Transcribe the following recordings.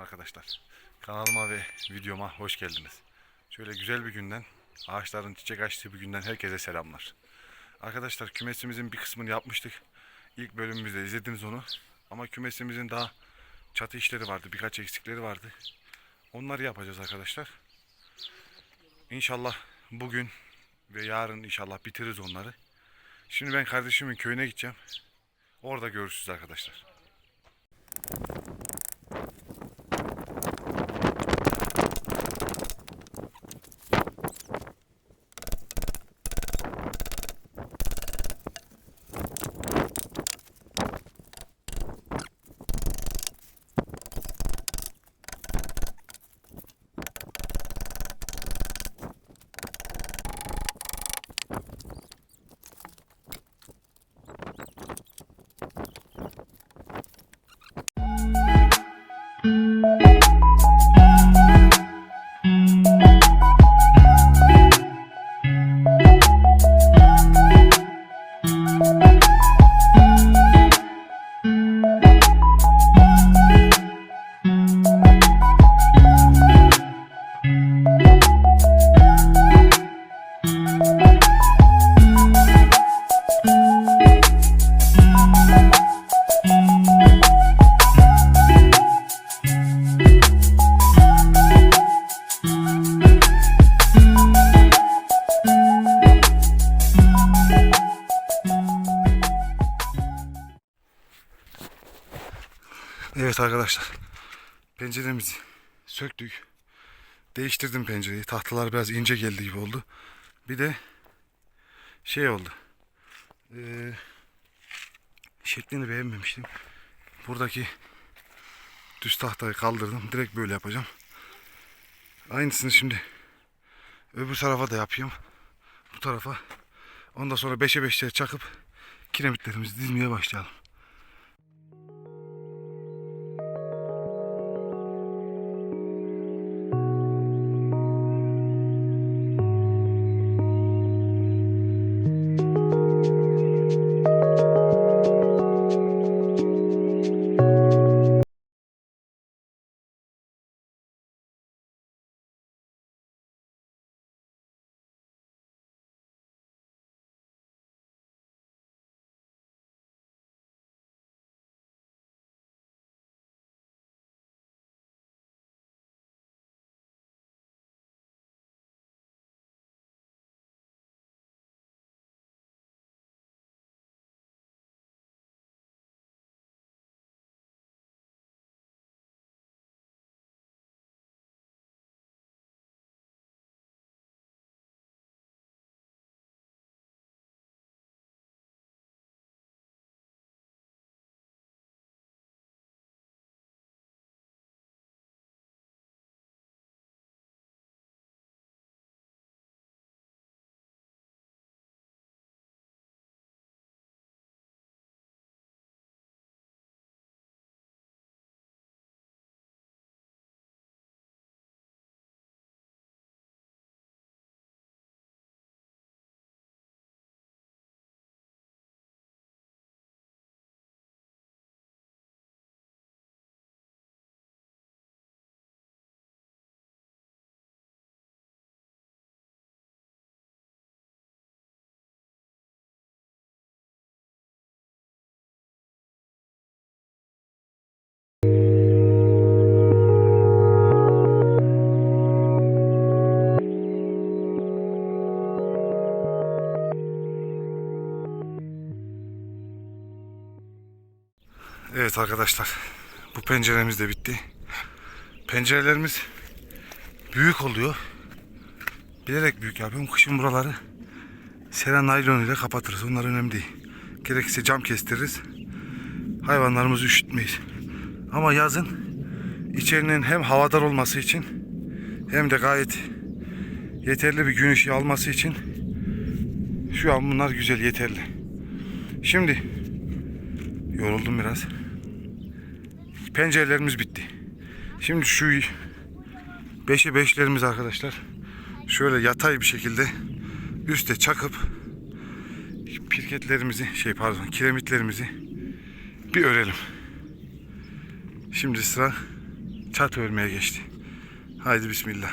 arkadaşlar. Kanalıma ve videoma hoş geldiniz. Şöyle güzel bir günden, ağaçların çiçek açtığı bir günden herkese selamlar. Arkadaşlar kümesimizin bir kısmını yapmıştık. İlk bölümümüzde izlediniz onu. Ama kümesimizin daha çatı işleri vardı, birkaç eksikleri vardı. Onları yapacağız arkadaşlar. İnşallah bugün ve yarın inşallah bitiririz onları. Şimdi ben kardeşimin köyüne gideceğim. Orada görüşürüz arkadaşlar. Penceremizi söktük. Değiştirdim pencereyi. Tahtalar biraz ince geldi gibi oldu. Bir de şey oldu. Ee, şeklini beğenmemiştim. Buradaki düz tahtayı kaldırdım. Direkt böyle yapacağım. Aynısını şimdi öbür tarafa da yapayım. Bu tarafa. Ondan sonra 5'e 5'ler çakıp kiremitlerimizi dizmeye başlayalım. Evet arkadaşlar. Bu penceremiz de bitti. Pencerelerimiz büyük oluyor. Bilerek büyük yapıyorum. Kışın buraları sera naylon ile kapatırız. Onlar önemli değil. Gerekirse cam kestiririz. Hayvanlarımızı üşütmeyiz. Ama yazın içerinin hem havadar olması için hem de gayet yeterli bir gün ışığı alması için şu an bunlar güzel yeterli. Şimdi yoruldum biraz. Pencerelerimiz bitti. Şimdi şu 5'e 5'lerimiz arkadaşlar şöyle yatay bir şekilde üste çakıp pirketlerimizi şey pardon kiremitlerimizi bir örelim. Şimdi sıra çatı örmeye geçti. Haydi bismillah.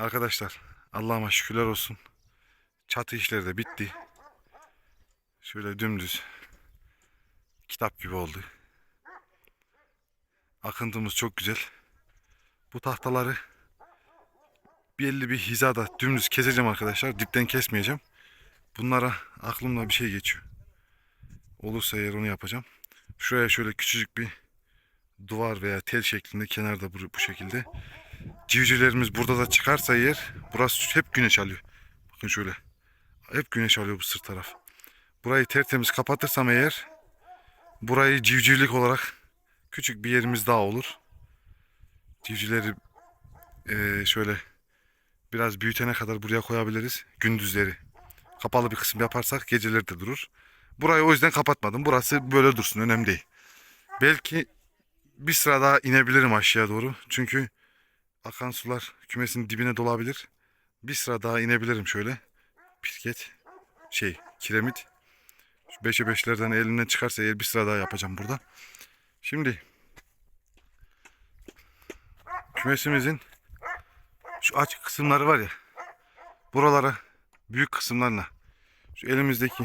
Arkadaşlar Allah'ıma şükürler olsun. Çatı işleri de bitti. Şöyle dümdüz kitap gibi oldu. Akıntımız çok güzel. Bu tahtaları belli bir hizada dümdüz keseceğim arkadaşlar. Dipten kesmeyeceğim. Bunlara aklımda bir şey geçiyor. Olursa eğer onu yapacağım. Şuraya şöyle küçücük bir duvar veya tel şeklinde kenarda bu, bu şekilde. Civcivlerimiz burada da çıkarsa eğer burası hep güneş alıyor. Bakın şöyle. Hep güneş alıyor bu sırt taraf. Burayı tertemiz kapatırsam eğer burayı civcivlik olarak küçük bir yerimiz daha olur. Civcivleri eee, şöyle biraz büyütene kadar buraya koyabiliriz. Gündüzleri. Kapalı bir kısım yaparsak geceleri de durur. Burayı o yüzden kapatmadım. Burası böyle dursun önemli değil. Belki bir sıra daha inebilirim aşağıya doğru. Çünkü akan sular kümesin dibine dolabilir. Bir sıra daha inebilirim şöyle. Pirket şey kiremit. Şu beşe beşlerden elinden çıkarsa eğer bir sıra daha yapacağım burada. Şimdi kümesimizin şu açık kısımları var ya buralara büyük kısımlarına şu elimizdeki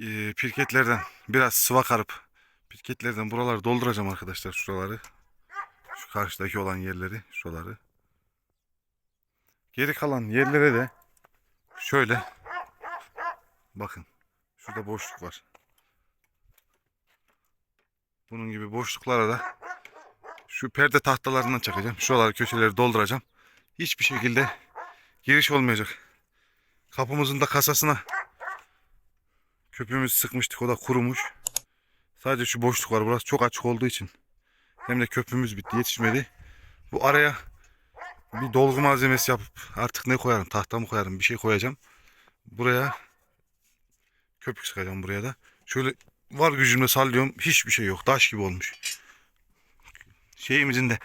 e, pirketlerden biraz sıva karıp pirketlerden buraları dolduracağım arkadaşlar şuraları. Karşıdaki olan yerleri şuraları. Geri kalan yerlere de şöyle bakın şurada boşluk var. Bunun gibi boşluklara da şu perde tahtalarından çakacağım. Şuraları köşeleri dolduracağım. Hiçbir şekilde giriş olmayacak. Kapımızın da kasasına köpüğümüzü sıkmıştık. O da kurumuş. Sadece şu boşluk var. Burası çok açık olduğu için. Hem de köpüğümüz bitti. Yetişmedi. Bu araya bir dolgu malzemesi yapıp artık ne koyarım? Tahta mı koyarım? Bir şey koyacağım. Buraya köpük sıkacağım buraya da. Şöyle var gücümle sallıyorum. Hiçbir şey yok. Taş gibi olmuş. Şeyimizin de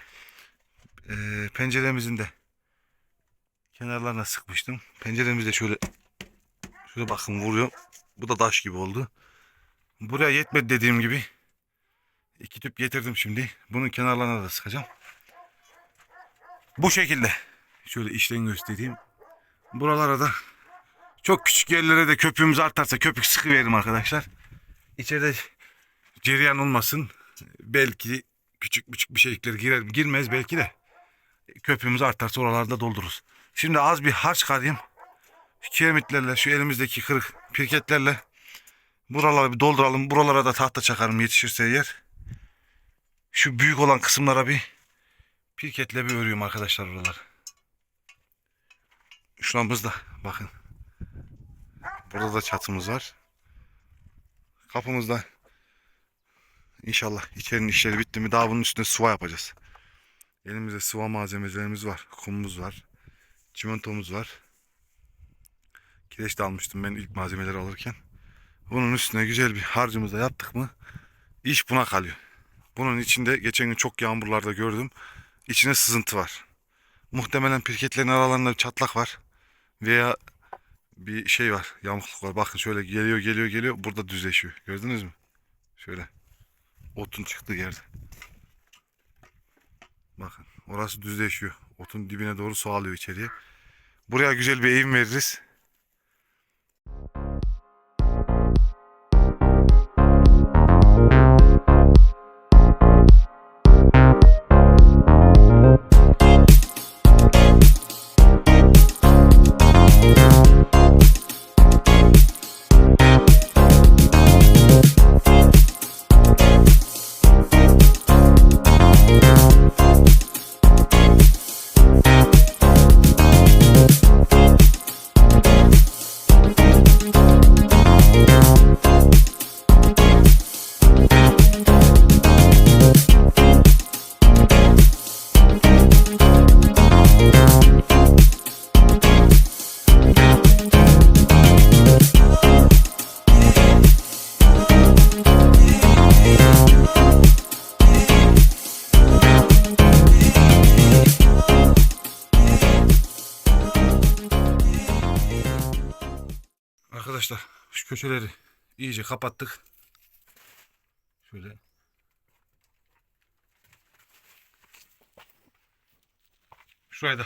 eee penceremizin de kenarlarına sıkmıştım. Penceremiz de şöyle şöyle bakın vuruyor. Bu da taş gibi oldu. Buraya yetmedi dediğim gibi. İki tüp getirdim şimdi. Bunun kenarlarına da sıkacağım. Bu şekilde. Şöyle işten göstereyim. Buralara da çok küçük yerlere de köpüğümüz artarsa köpük sıkı veririm arkadaşlar. İçeride cereyan olmasın. Belki küçük küçük bir şeylikler girer girmez belki de. Köpüğümüz artarsa oralarda doldururuz. Şimdi az bir harç karayım. Kiremitlerle şu elimizdeki kırık pirketlerle buraları bir dolduralım. Buralara da tahta çakarım yetişirse yer. Şu büyük olan kısımlara bir pirketle bir örüyorum arkadaşlar buralar. Şuramızda bakın. Burada da çatımız var. Kapımızda İnşallah içerinin işleri bitti mi daha bunun üstüne sıva yapacağız. Elimizde sıva malzemelerimiz var. Kumumuz var. Çimentomuz var. Kireç de almıştım ben ilk malzemeleri alırken. Bunun üstüne güzel bir harcımızı yaptık mı iş buna kalıyor. Bunun içinde geçen gün çok yağmurlarda gördüm. İçine sızıntı var. Muhtemelen pirketlerin aralarında bir çatlak var. Veya bir şey var. Yamukluk var. Bakın şöyle geliyor geliyor geliyor. Burada düzleşiyor. Gördünüz mü? Şöyle. Otun çıktığı yerde. Bakın orası düzleşiyor. Otun dibine doğru su alıyor içeriye. Buraya güzel bir eğim veririz. Köşeleri iyice kapattık. Şöyle. Şurayı da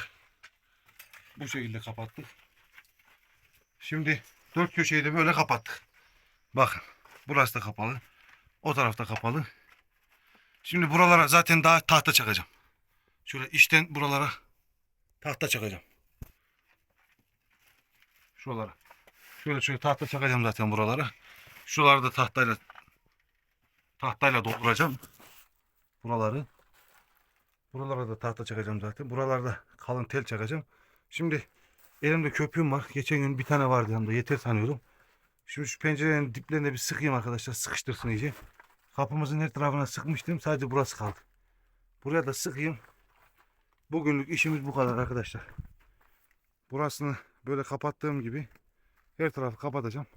bu şekilde kapattık. Şimdi dört köşeyi de böyle kapattık. Bakın burası da kapalı. O tarafta kapalı. Şimdi buralara zaten daha tahta çakacağım. Şöyle içten buralara tahta çakacağım. Şuralara. Şöyle şöyle tahta çakacağım zaten buralara. Şuraları da tahtayla tahtayla dolduracağım. Buraları. Buralara da tahta çakacağım zaten. Buralarda kalın tel çakacağım. Şimdi Elimde köpüğüm var. Geçen gün bir tane vardı yanımda. Yeter sanıyordum. Şimdi şu pencerenin diplerine bir sıkayım arkadaşlar. Sıkıştırsın iyice. Kapımızın her tarafına sıkmıştım. Sadece burası kaldı. Buraya da sıkayım. Bugünlük işimiz bu kadar arkadaşlar. Burasını böyle kapattığım gibi her tarafı kapatacağım.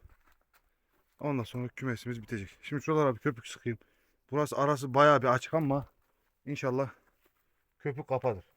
Ondan sonra kümesimiz bitecek. Şimdi şuralara bir köpük sıkayım. Burası arası bayağı bir açık ama inşallah köpük kapatır.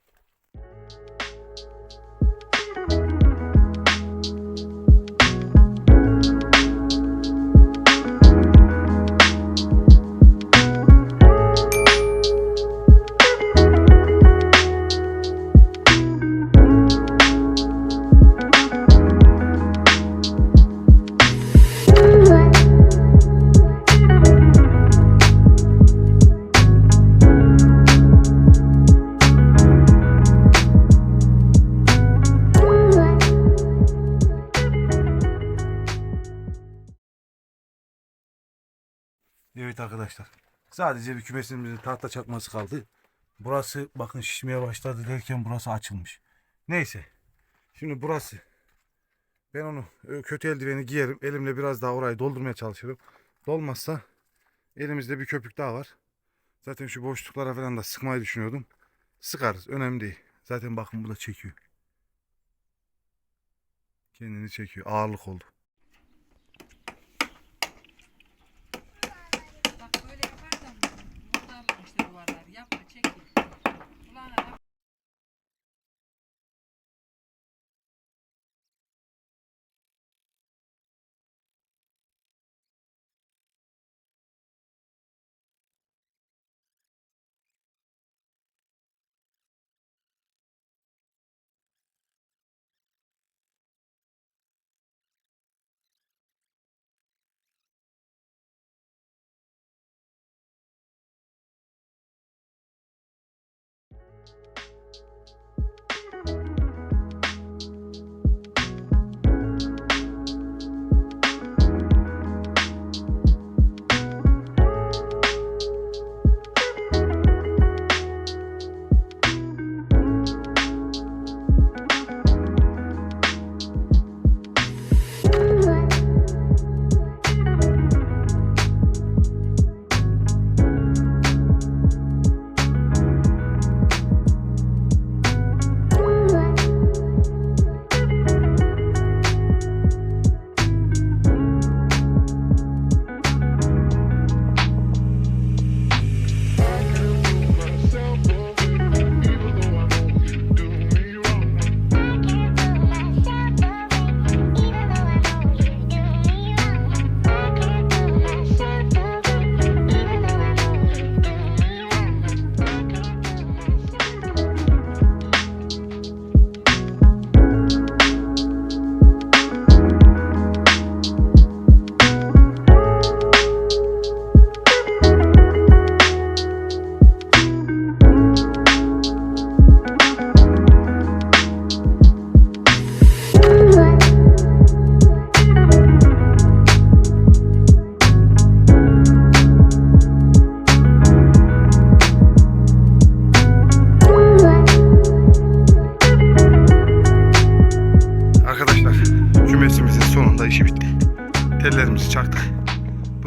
Evet arkadaşlar. Sadece bir kümesimizin tahta çakması kaldı. Burası bakın şişmeye başladı derken burası açılmış. Neyse. Şimdi burası. Ben onu ö, kötü eldiveni giyerim. Elimle biraz daha orayı doldurmaya çalışırım. Dolmazsa elimizde bir köpük daha var. Zaten şu boşluklara falan da sıkmayı düşünüyordum. Sıkarız. Önemli değil. Zaten bakın bu da çekiyor. Kendini çekiyor. Ağırlık oldu.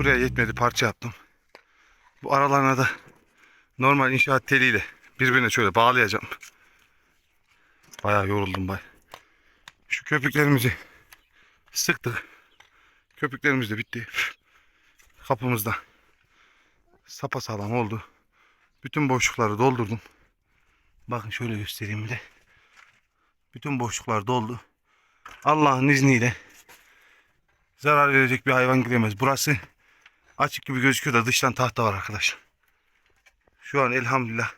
Buraya yetmedi parça yaptım. Bu aralarına da normal inşaat teliyle birbirine şöyle bağlayacağım. Bayağı yoruldum bay. Şu köpüklerimizi sıktık. Köpüklerimiz de bitti. Kapımız da sapasağlam oldu. Bütün boşlukları doldurdum. Bakın şöyle göstereyim bir de. Bütün boşluklar doldu. Allah'ın izniyle zarar verecek bir hayvan giremez. Burası açık gibi gözüküyor da dıştan tahta var arkadaşlar. Şu an elhamdülillah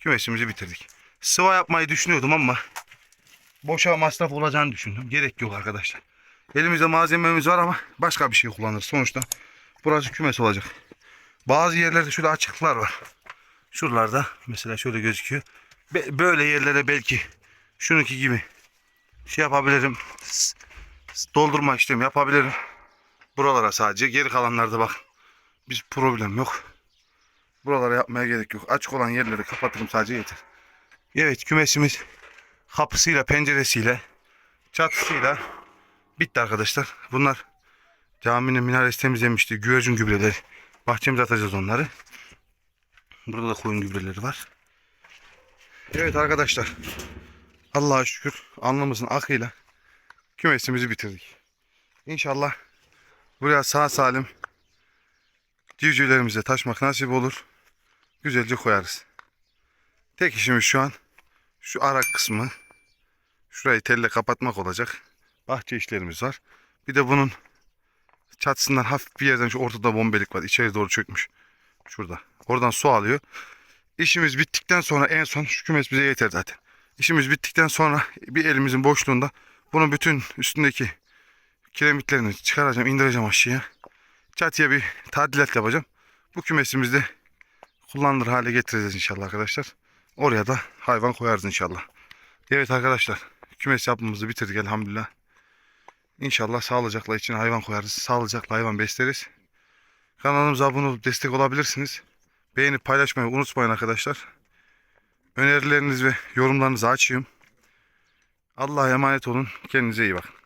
kümesimizi bitirdik. Sıva yapmayı düşünüyordum ama boşa masraf olacağını düşündüm. Gerek yok arkadaşlar. Elimizde malzememiz var ama başka bir şey kullanırız. Sonuçta burası kümes olacak. Bazı yerlerde şöyle açıklar var. Şuralarda mesela şöyle gözüküyor. Be- böyle yerlere belki şununki gibi şey yapabilirim. Doldurma işlemi yapabilirim. Buralara sadece. Geri kalanlarda bak. Biz problem yok. Buralara yapmaya gerek yok. Açık olan yerleri kapatırım sadece yeter. Evet kümesimiz kapısıyla penceresiyle çatısıyla bitti arkadaşlar. Bunlar caminin minaresi temizlemişti. Güvercin gübreleri. Bahçemize atacağız onları. Burada da koyun gübreleri var. Evet arkadaşlar. Allah'a şükür alnımızın akıyla kümesimizi bitirdik. İnşallah buraya sağ salim civcivlerimize taşmak nasip olur. Güzelce koyarız. Tek işimiz şu an şu ara kısmı şurayı telle kapatmak olacak. Bahçe işlerimiz var. Bir de bunun çatısından hafif bir yerden şu ortada bombelik var. İçeri doğru çökmüş. Şurada. Oradan su alıyor. İşimiz bittikten sonra en son şu kümes bize yeter zaten. İşimiz bittikten sonra bir elimizin boşluğunda bunun bütün üstündeki kiremitlerini çıkaracağım, indireceğim aşağıya. Çatıya bir tadilat yapacağım. Bu kümesimizde kullanılır hale getireceğiz inşallah arkadaşlar. Oraya da hayvan koyarız inşallah. Evet arkadaşlar kümes yapmamızı bitirdik elhamdülillah. İnşallah sağlıcakla için hayvan koyarız. Sağlıcakla hayvan besleriz. Kanalımıza abone olup destek olabilirsiniz. Beğenip paylaşmayı unutmayın arkadaşlar. Önerileriniz ve yorumlarınızı açayım. Allah'a emanet olun. Kendinize iyi bakın.